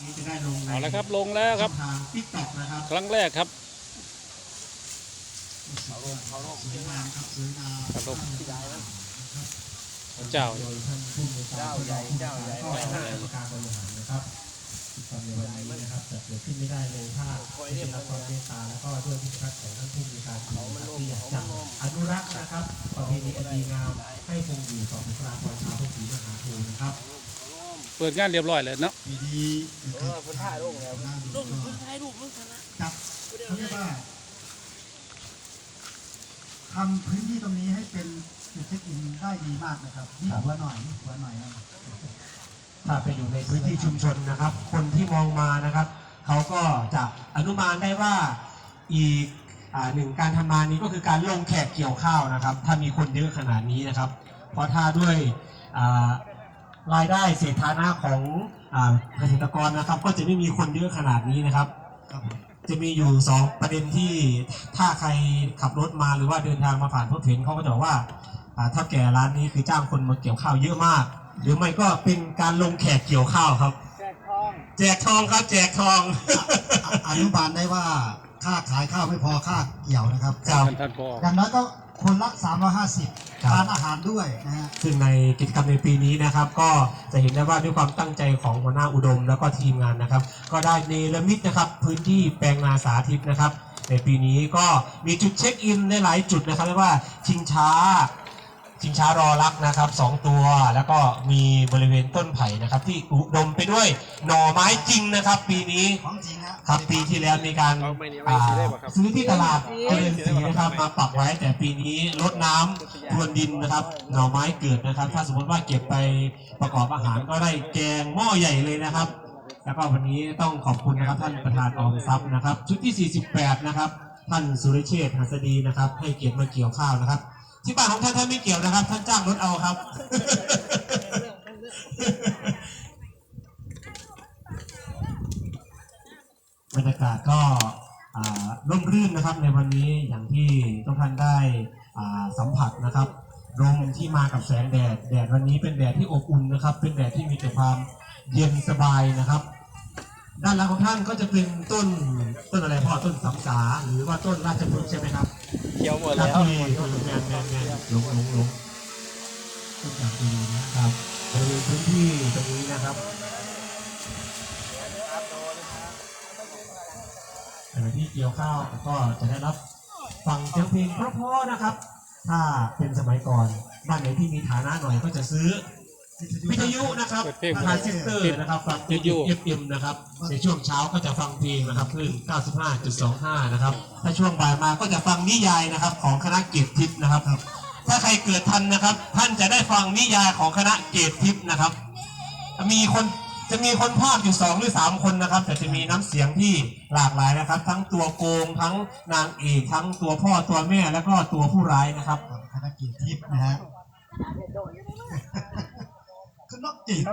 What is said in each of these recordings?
นี้จะได้ลงในเอาละครับลงแล้วครับทางติ๊กต็อกนะครับครั้งแรกครับสวยงามครับสวยงามครับผมเจ้า โดยท่านผู้บริการเจ้าใหญ่เจ้าใหญ่ก็คณะกรรมการบริหารนะครับที่ทำในวันนี้นะครับจะเกิดขึ้นไม่ได้เลยถ้าไม่ได้รับความเมตตาแล้วก็ด้วยวิสัยของท่านผู้บริการนะครับที่อยากจะอนุรักษ์นะครับประเพณีอันดีงามให้คงอยู่ต่อบุคลากรชาวพุทธศรีมหาโพธิ์นะครับ เปิดงานเรียบร้อยเลยเนาะปีนี้นะคเอรัอบคนถ่ายรูปแล้วลูกคุณถ่ายรูปมึงชนะจับเขาเรียกว่าทำพื้นที่ตรงนี้ให้เป็นจุดเช็คอินได้ดีมากนะครับนี่หัวหน่อยนี่หัวหน่อยนะถ้าไปอยู่ในพื้นที่ชุมชนนะครับ คนที่มองมานะครับ เขาก็จะอนุมานได้ว่าอีกอ่าหนึ่งการทำงานนี้ก็คือการลงแขกเกี่ยวข้าวนะครับ ถ้ามีคนเยอะขนาดนี้นะครับ เพราะถ้าด้วยอ่า รายได้เศรษฐานะของอาเกษตรกรนะครับ ก็จะไม่มีคนเยอะขนาดนี้นะครับครับผมจะมีอยู่สองประเด็นที่ถ้าใครขับรถมาหรือว่าเดินทางมาผ่านพบเห็นเขาก็จะบอกว่าอ่าถ้าแก่ร้านนี้คือจ้างคนมาเกี่ยวข้าวเยอะมาก หรือไม่ก็เป็นการลงแขกเกี่ยวข้าวครับ แจกทอง แจกทองครับแจกทองอนุบาลได้ว่าค่าขายข้าวไม่พอค่าเกี่ยวนะครับครับท่านท่านพออย่างน้อยก็ คนละ 350ครับทานอาหารด้วยนะฮะ ซึ่งในกิจกรรมในปีนี้นะครับ ก็จะเห็นได้ว่าด้วยความตั้งใจของหัวหน้าอุดม แล้วก็ทีมงานนะครับ ก็ได้เนรมิตนะครับ พื้นที่แปลงนาสาธิตนะครับ ในปีนี้ก็มีจุดเช็คอินในหลายจุดนะครับเรียกว่าชิงช้า ชิงช้ารอรักนะครับสองตัวแล้วก็มีบริเวณต้นไผ่นะครับ ที่อุดมไปด้วยหน่อไม้จริงนะครับ ปีนี้ของจริงนะครับปีที่แล้วมีการเอาไม่นี่ไม่อ่าซื้อได้ป่ะครับ ซื้อที่ตลาดเจริญศรีนะครับมาปักไว้ แต่ปีนี้ลดน้ำพรวนดินนะครับ หน่อไม้เกิดนะครับ ถ้าสมมติว่าเก็บไปประกอบอาหารก็ได้แกงหม้อใหญ่เลยนะครับ แล้วก็วันนี้ต้องขอบคุณนะครับท่านประธานออมทรัพย์นะครับ ชุดที่ 48 นะครับ ท่านสุริเชษฐ์หัสดีนะครับ ให้เกียรติมาเกี่ยวข้าวนะครับ ที่บ้านของท่านท่านไม่เกี่ยวนะครับ ท่านจ้างรถเอาครับ บรรยากาศก็ร่มรื่นนะครับในวันนี้อย่างที่ทุกท่านได้สัมผัสนะครับลมที่มากับแสงแดดแดดวันนี้เป็นแดดที่อบอุ่นนะครับ เป็นแดดที่มีแต่ความเย็นสบายนะครับ ด้านหลังของท่านก็จะเป็นต้นต้นอะไรพ่อต้นสำสาหรือว่าต้นราชพฤกษ์ใช่ไหมครับ เขียวหมดแล้วที่แมนแมนแมนหลงหลงหลงทุกอย่างดีนะครับบริเวณพื้นที่ตรงนี้นะครับขณะที่เกี่ยวข้าวก็จะได้รับฟังเสียงเพลงเพราะๆนะครับ ถ้าเป็นสมัยก่อนบ้านไหนที่มีฐานะหน่อยก็จะซื้อ วิทยุนะครับเปิดเพลงทางซิสเตอร์นะครับฟังวิทยุเอฟนะครับ ในช่วงเช้าก็จะฟังเพลงนะครับคลื่น95.25 นะครับ ถ้าช่วงบ่ายมาก็จะฟังนิยายนะครับ ของคณะเกียรติทิพย์นะครับ ถ้าใครเกิดทันนะครับ ท่านจะได้ฟังนิยายของคณะเกตทิพย์นะครับ มีคนจะมีคนภาคอยู่สองหรือสามคนนะครับ แต่จะมีน้ำเสียงที่หลากหลายนะครับ ทั้งตัวโกงทั้งนางเอกทั้งตัวพ่อตัวแม่แล้วก็ตัวผู้ร้ายนะครับคณะเกียรติทิพย์นะฮะ คณะเกียรต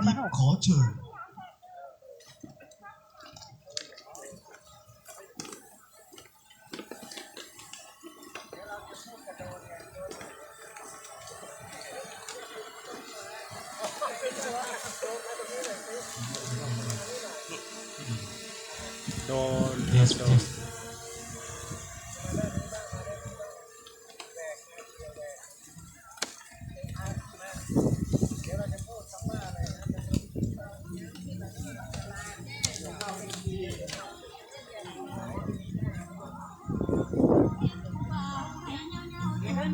ิ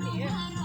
ทิพ